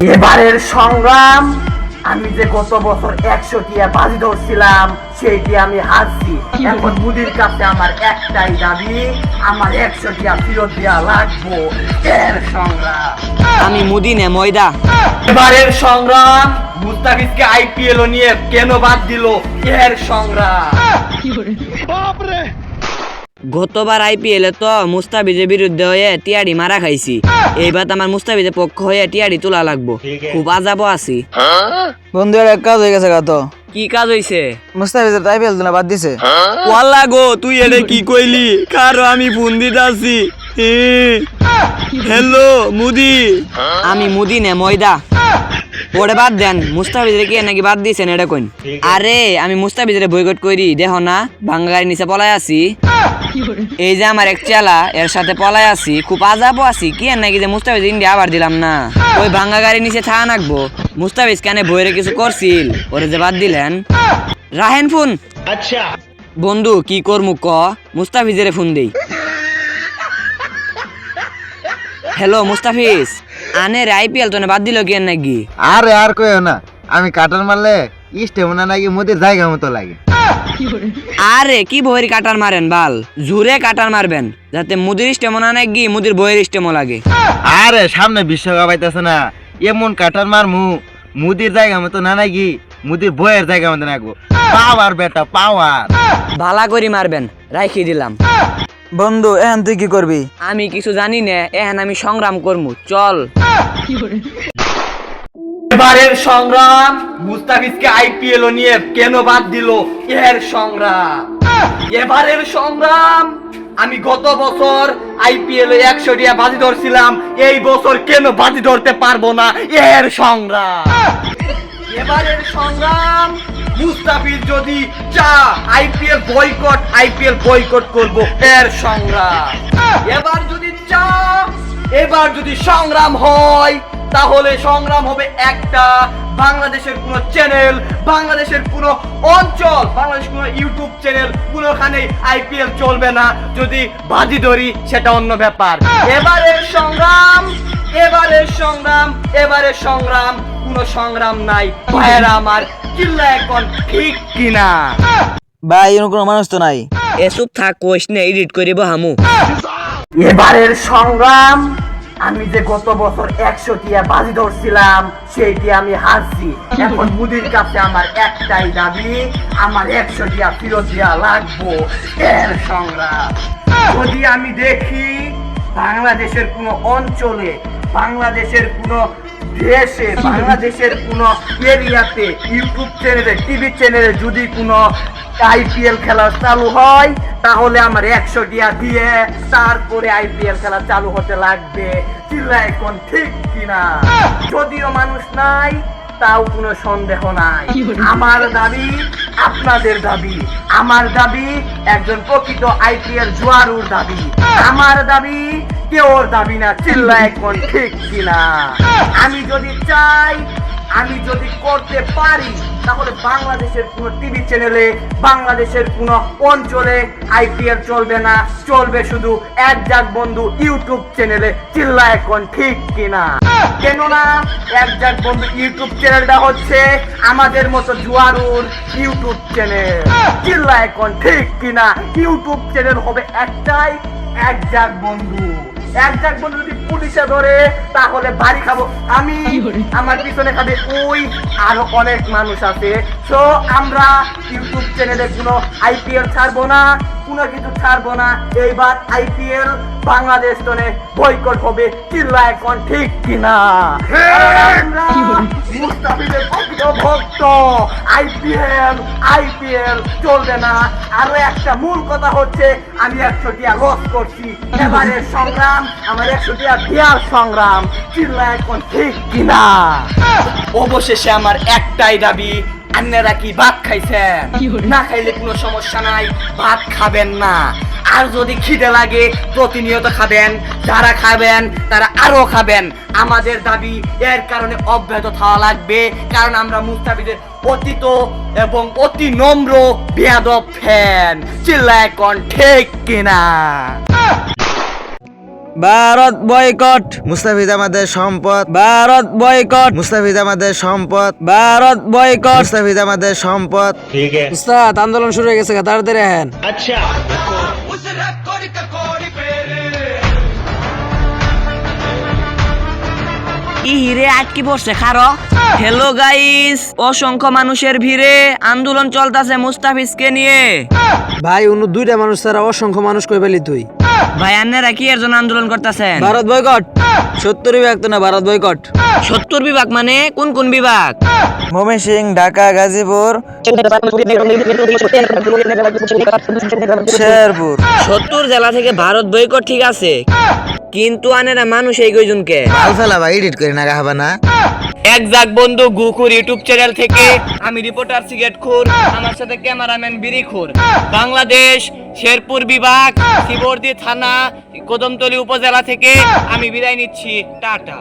এবারের সংগ্রাম আমি যে গত বছর একশো টিয়া বাজি ধরছিলাম সেইটি আমি হারছি। এখন মুদির কাছে আমার একটাই দাবি আমার একশো টিয়া ফেরত দেওয়া লাগবো এর সংগ্রাম। আমি মুদিনে ময়দা। এবারের সংগ্রাম মুস্তাফিজকে আইপিএল নিয়ে কেন বাদ দিল এর সংগ্রাম? গতবার আইপিএল এ তো মুস্তাফিজের বিরুদ্ধে হয়ে টিয়াড়ি মারা খাইছি। এইবার তো আমার মুস্তাফিজের পক্ষ হয়ে টিয়াড়ি তোলা লাগবো। খুব আজাবো আছি। বন্ধু এক কাজ হয়ে গেছে গা তো। কি কাজ হইছে? মুস্তাফিজের আইপিএল না বাদ দিছে। ওয়াল্লা গো তুই এটা কি কইলি? কারও আমি ফোন আছি। হ্যালো মুদি। আমি মুদি নে ময়দা। ওরে বাদ দেন মুস্তাফিজের কি নাকি বাদ দিয়েছেন এটা কইন। আরে আমি মুস্তাফিজের বয়কট করি দেখো না ভাঙ্গা গাড়ি নিচে পলাই আছি। এই যে আমার এক চেলা এর সাথে পলাই আছি খুব আজাবো আছি কি আর নাকি যে মুস্তাফিজ ইন্ডিয়া আবার দিলাম না? ওই ভাঙ্গা গাড়ি নিচে নাকবো। মুস্তাফিজ কেন বইরে কিছু করছিল ওরে যে বাদ দিলেন। রাহেন ফোন। বন্ধু কি করমু ক? মুস্তাফিজের ফোন দেই। হ্যালো মুস্তাফিজ। আনের আইপিএল তো না বাদ দিল কি আর নাকি? আরে আর কইও না আমি কাটার মারলে স্টেমনা নাকি মোদের জায়গা মতো লাগে। আরে কি বইয়ের কাটার মারেন বাল? জুরে কাটার মারবেন যাতে মুদির স্টেমো না নাকি মুদির বইয়ের স্টেমো লাগে। আরে সামনে বিশ্বকাপ আইতাছে না। এমন কাটার মার মু মুদির জায়গা মতো না নাকি মুদির বইয়ের জায়গা মতো নাকবো পাওয়ার বেটা পাওয়ার। ভালা করি মারবেন রাইখি দিলাম। বন্ধু এখন তুই কি করবি? আমি কিছু জানি না এখন আমি সংগ্রাম করমু চল। এবারের সংগ্রাম মুস্তাফিজকে আইপিএল নিয়ে কেন বাদ দিল? এর সংগ্রাম। এবারের সংগ্রাম, আমি গত বছর আইপিএল একশো টিয়া বাজি ধরছিলাম, এই বছর কেন বাজি ধরতে পারব না? এর সংগ্রাম। এবারের সংগ্রাম, মুস্তাফিজ যদি চা আইপিএল বয়কট আইপিএল বয়কট করব, এর সংগ্রাম। এবার যদি চা, এবার যদি সংগ্রাম হয় তাহলে সংগ্রাম হবে একটা। বাংলাদেশের কোন চ্যানেল বাংলাদেশের কোন অঞ্চল বাংলাদেশ কোন ইউটিউব চ্যানেল কোনোখানে আইপিএল চলবে না। যদি বাজি ধরি সেটা অন্য ব্যাপার। এবারের সংগ্রাম এবারের সংগ্রাম এবারের সংগ্রাম কোনো সংগ্রাম নাই। ভাইয়েরা আমার চিল্লা এখন ঠিক কিনা? ভাই এরকম কোনো মানুষ তো নাই। এসব থাক কোশ এডিট করিব হামু। এবারের সংগ্রাম আমি যে গত বছর একশো টিয়া বাজি ধরছিলাম, সেইটি আমি হারছি। এখন মুদির কাছে আমার একটাই দাবি, আমার একশো টিয়া ফিরত দেওয়া লাগবো। এর সংগ্রাম। যদি আমি দেখি বাংলাদেশের কোনো অঞ্চলে, বাংলাদেশের কোনো দেশে, বাংলাদেশের কোনো এরিয়াতে ইউটিউব চ্যানেলে, টিভি চ্যানেলে যদি কোনো আইপিএল খেলা চালু হয়, তাহলে আমার একশো টিয়া দিয়ে তারপরে আইপিএল খেলা চালু হতে লাগবে। চিল্লা এখন ঠিক কিনা? যদিও মানুষ নাই তাও কোনো সন্দেহ নাই। আমার দাবি আপনাদের দাবি। আমার দাবি একজন প্রকৃত আইপিএল জুয়ারুর দাবি। আমার দাবি কেউ দাবি না চিল্লা এখন ঠিক কিনা। আমি যদি চাই আমি যদি করতে পারি, তাহলে বাংলাদেশের কোনো টিভি চ্যানেলে, বাংলাদেশের কোনো অঞ্চলে আইপিএল চলবে না। চলবে শুধু এক জাক বন্ধু ইউটিউব চ্যানেলে। চিল্লা এখন ঠিক কিনা? কেননা এক জাক বন্ধু ইউটিউব চ্যানেলটা হচ্ছে আমাদের মতো জুয়ারুর ইউটিউব চ্যানেল। চিল্লা এখন ঠিক কিনা? ইউটিউব চ্যানেল হবে একটাই, এক জাক বন্ধু। এক জাক বন্ধু যদি পুলিশে ধরে তাহলে বাড়ি খাব আমি। আমার পিছনে খাবে ওই। আরও অনেক মানুষ আছে। তো আমরা ইউটিউব চ্যানেলে কোনো আইপিএল ছাড়বো না। কোনো কিছু ছাড়বো না। এইবার আইপিএল বাংলাদেশ টনে বয়কট হবে চিল্লা এখন ঠিক কিনা। মুস্তাফিজের ভক্ত আইপিএল আইপিএল চলবে না। আরও একটা মূল কথা হচ্ছে আমি একশো টিয়া লস করছি। এবারের সংগ্রাম আমার একশো টিয়া বিয়ার সংগ্রাম চিল্লা এখন ঠিক কিনা। অবশেষে আমার একটাই দাবি আপনারা কি ভাত খাইছেন? না খাইলে কোনো সমস্যা নাই ভাত খাবেন না। আর যদি খিদে লাগে প্রতিনিয়ত খাবেন যারা খাবেন তারা আরও খাবেন। আমাদের দাবি এর কারণে অব্যাহত থাকা লাগবে কারণ আমরা মুস্তাফিজের অতীত এবং অতি নম্র বেয়াদব ফ্যান চিল্লা কন ঠিক কিনা। ভারত বয়কট। মুস্তাফিজ আমাদের সম্পদ। ভারত বয়কট। মুস্তাফিজ আমাদের সম্পদ। ভারত বয়কট। মুস্তাফিজ আমাদের সম্পদ। ঠিক আছে। উস্তাদ আন্দোলন শুরু হয়ে গেছে তাড়াতাড়ি হ্যান ই হিরে আটকি পড়ছে খারো? হ্যালো গাইস অসংখ্য মানুষের ভিড়ে আন্দোলন চলতেছে মুস্তাফিজকে নিয়ে। ভাই অন্য দুইটা মানুষ ছাড়া অসংখ্য মানুষ কই পেলি তুই? ভাই আন্নারা কি এর জন্য আন্দোলন করতেছেন? ভারত বয়কট। সত্তর বিভাগ তো না ভারত বয়কট। সত্তর বিভাগ মানে কোন কোন বিভাগ? ময়মনসিং ঢাকা গাজীপুর। শেরপুর। সত্তর জেলা থেকে ভারত বৈকট ঠিক আছে। কিন্তু আনেরা মানুষ এই কয়জনকে? ভালো ফেলা ভাই এডিট করে না গাহাবা না। এক জাক বন্ধু গুকুর ইউটিউব চ্যানেল থেকে আমি রিপোর্টার সিগারেট খুর আমার সাথে ক্যামেরাম্যান বিড়ি খুর। বাংলাদেশ শেরপুর বিভাগ শিবর্দি থানা কদমতলী উপজেলা থেকে আমি বিদায় নিচ্ছি টাটা।